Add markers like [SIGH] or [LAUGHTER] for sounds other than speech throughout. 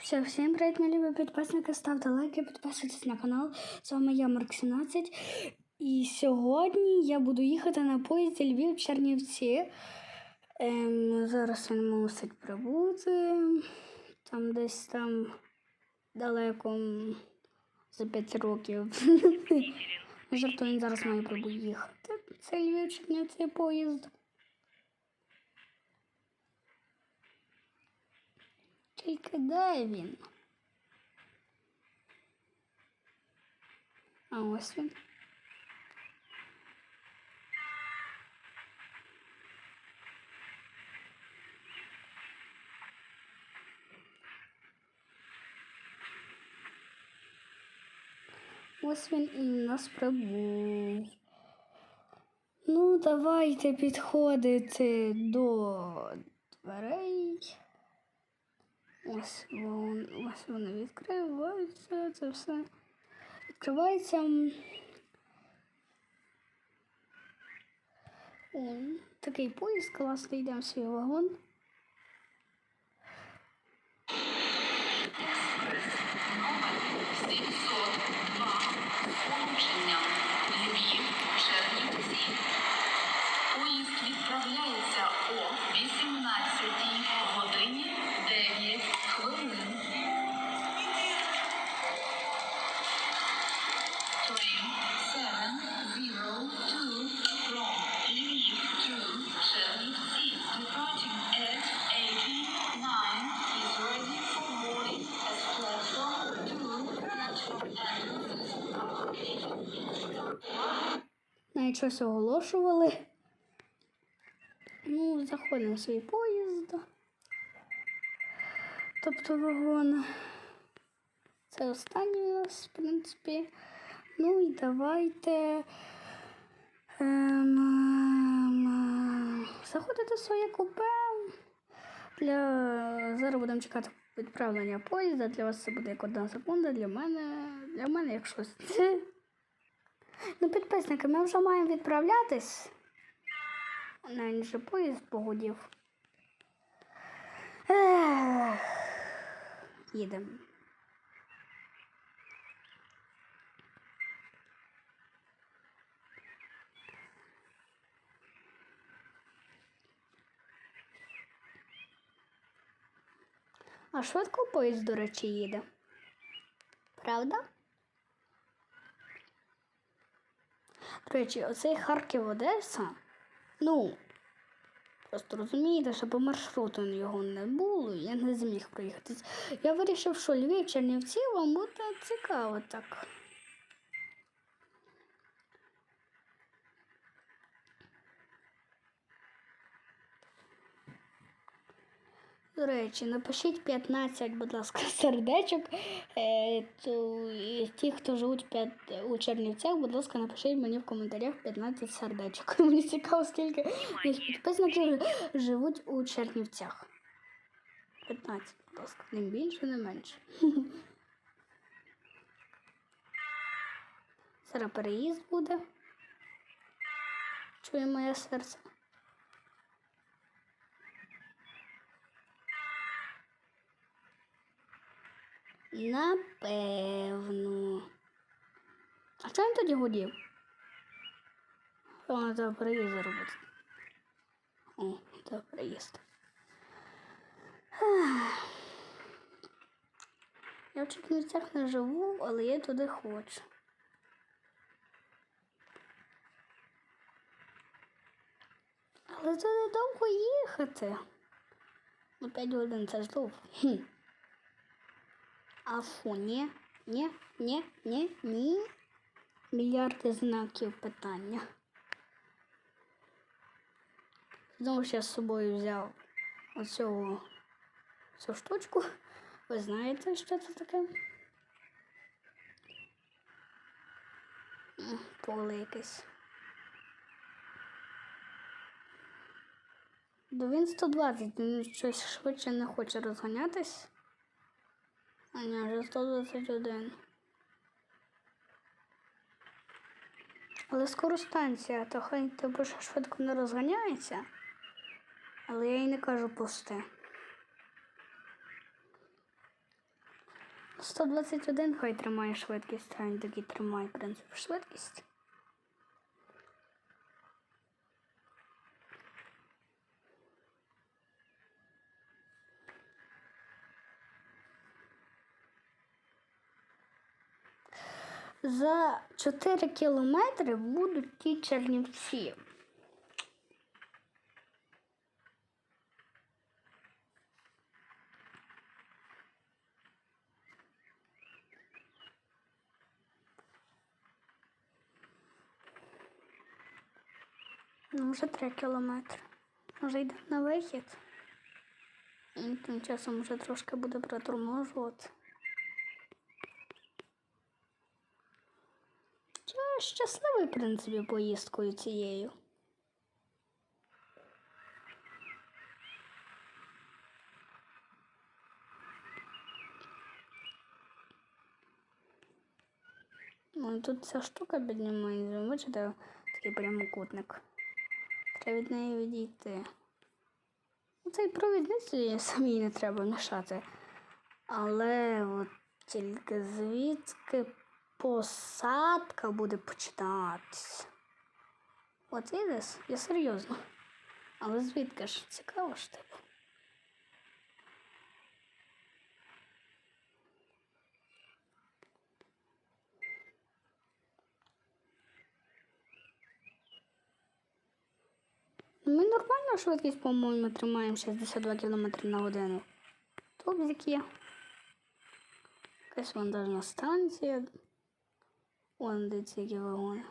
Все, всім привіт, мої любі підписники. Ставте лайки, підписуйтесь на канал. З вами я Марк 17. І сьогодні я буду їхати на поїзді Львів Чернівці. Ем, зараз він мусить прибути. Там десь там далеко за 5 років. [LAUGHS] Жартую, він зараз має прибути їхати. Це Львів Чернівці поїзд. Тільки де він? А ось він. Ось він і нас прибув. Ну, давайте підходити до дверей. Ось вон, ось вони відкриваються, це все відкривається. О, такий поїзд класний, йдемо в свій вагон. Поїзд відправляється о 18 Навіть щось оголошували. Ну, заходимо в свій поїзд. Тобто вагон. Це останній у нас, в принципі. Ну і давайте. Ем, ем, заходити в своє купе. Для... Зараз будемо чекати відправлення поїзда. Для вас це буде як одна секунда. Для мене, для мене як щось. Ну, підписники, ми вже маємо відправлятись. Навіть вже поїзд погодів. Їдемо. А швидко поїзд, до речі, їде. Правда? До речі, оцей Харків Одеса. Ну, просто розумієте, що по маршруту його не було, я не зміг проїхати. Я вирішив, що Львів Чернівці вам буде цікаво так. До речі, напишіть 15, будь ласка, [LAUGHS] сердечок. Е, ті, хто живуть у Чернівцях, будь ласка, напишіть мені в коментарях 15 сердечок. [LAUGHS] Мені цікаво, скільки моїх підписників живуть у Чернівцях. 15, будь ласка, не більше, не менше. [LAUGHS] Зараз переїзд буде. Чує моє серце. Напевно. А чого він тоді гудів? О, це приїзд зробити. О, це приїзд. Я в Чернівцях не живу, але я туди хочу. Але туди довго їхати. Ну, 5 годин це ж довго. Хм. А фу, ні, ні, ні, ні, ні. Мільярди знаків питання. Знову ж я з собою взяв оцю цю штучку. Ви знаєте, що це таке? Поле якесь. До він 120, він щось швидше не хоче розганятись. А ні, вже 121. Але скоро станція, то хай тебе ж швидко не розганяється. Але я їй не кажу пусти. 121 хай тримає швидкість, він такий тримає, в принципі, швидкість. За 4 кілометри будуть ті Чернівці. Ну, вже 3 кілометри. Може йде на вихід. І тим часом вже трошки буде проторможувати. Щасливий, в принципі, поїздкою цією. Ну, тут ця штука піднімається, бачите, такий прямокутник. Треба від неї відійти. Ну, Цей провідниці самій не треба мішати. Але от тільки звідки посадка буде починатися. От видиш, я серйозно. Але звідки ж цікаво ж типу. Ми нормально швидкість, по-моєму, тримаємо 62 км на годину. Топзик є. Якась вантажна станція. Де ці які вагони.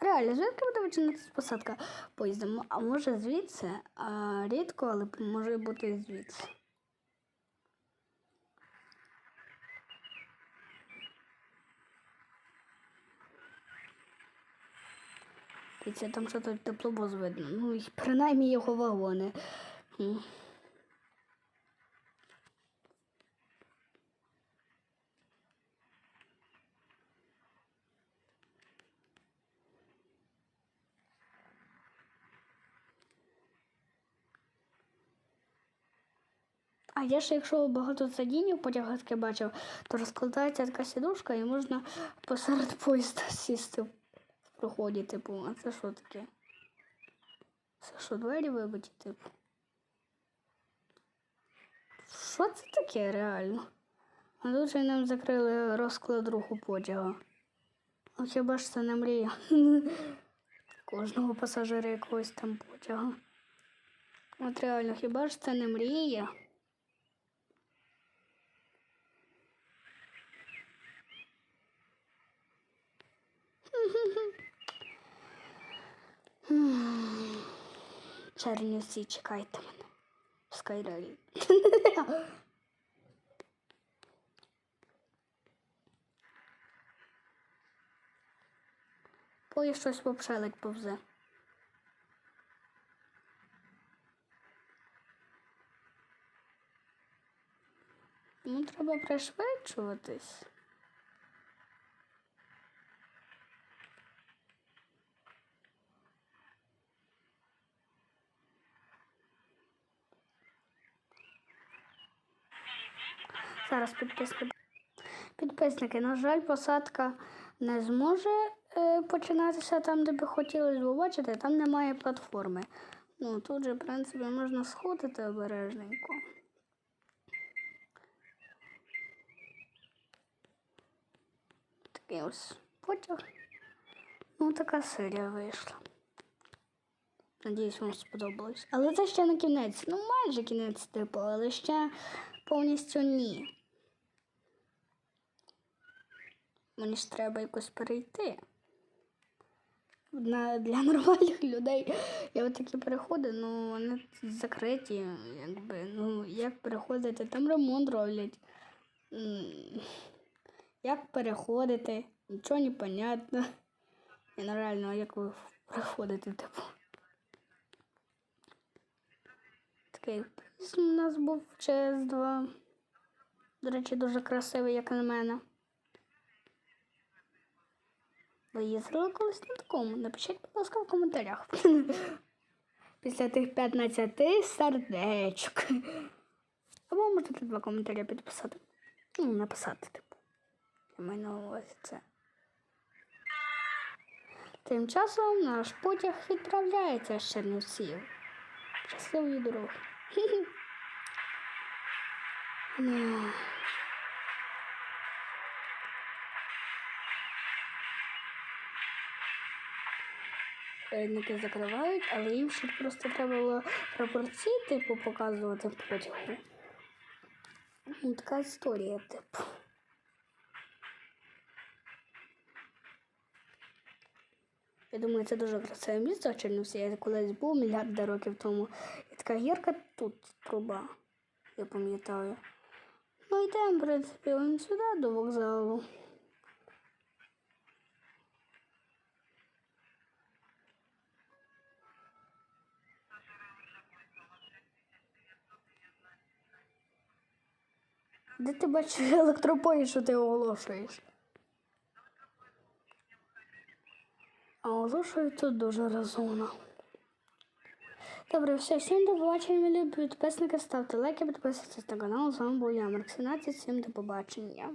Реально, звідки буде починатися посадка поїздом? А може звідси? А, рідко, але може бути і звідси. Дивіться, там що то видно. Ну, [LAUGHS] принаймні його вагони. А я ще якщо багато сидінь в потягах бачив, то розкладається така сідушка і можна посеред поїзда сісти в проході, типу, а це що таке? Це що, двері вибиті, типу? Що це таке реально? А тут нам закрили розклад руху потяга. А хіба ж це не мрія? [LAUGHS] Кожного пасажира якогось там потяга. От реально, хіба ж це не мрія? Чернівці, чекайте мене. В Скайрелі. Поїзд щось попшелить повзе. Ну, треба пришвидшуватись. Зараз підписки. Підписники, на жаль, посадка не зможе е, починатися там, де би хотілося, бо бачите, там немає платформи. Ну, тут же, в принципі, можна сходити обережненько. Такий ось потяг. Ну, така серія вийшла. Надіюсь, вам сподобалось. Але це ще не кінець. Ну, майже кінець, типу, але ще повністю ні. Мені ж треба якось перейти. Для [LAUGHS] нормальних людей я от такі переходи, ну вони закриті, якби. Ну, як переходити, там ремонт роблять. Як переходити? Нічого не понятно. І ну, як ви переходите, типу. Такий приз у нас був в ЧС2. До речі, дуже красивий, як на мене. Ви їздили колись на такому? Напишіть, будь ласка, в коментарях. [LAUGHS] Після тих 15 сердечок. [LAUGHS] Або можете два коментарі підписати. Ну, написати, типу. Я маю на увазі це. Тим часом наш потяг відправляється з Чернівців. Щасливої дороги. [LAUGHS] Передники закривають, але їм ще просто треба було пропорції, типу, показувати в потягу. Ну, така історія, типу. Я думаю, це дуже красиве місто Чернівці. Я колись був мільярди років тому. І така гірка тут труба, я пам'ятаю. Ну йдемо, в принципі, сюди до вокзалу. Де ти бачиш електропої, що ти оголошуєш? А оголошую тут дуже розумно. Добре, все, всім до побачення, любі підписники, ставте лайки, підписуйтесь на канал. З вами був я, Марк 17, всім до побачення.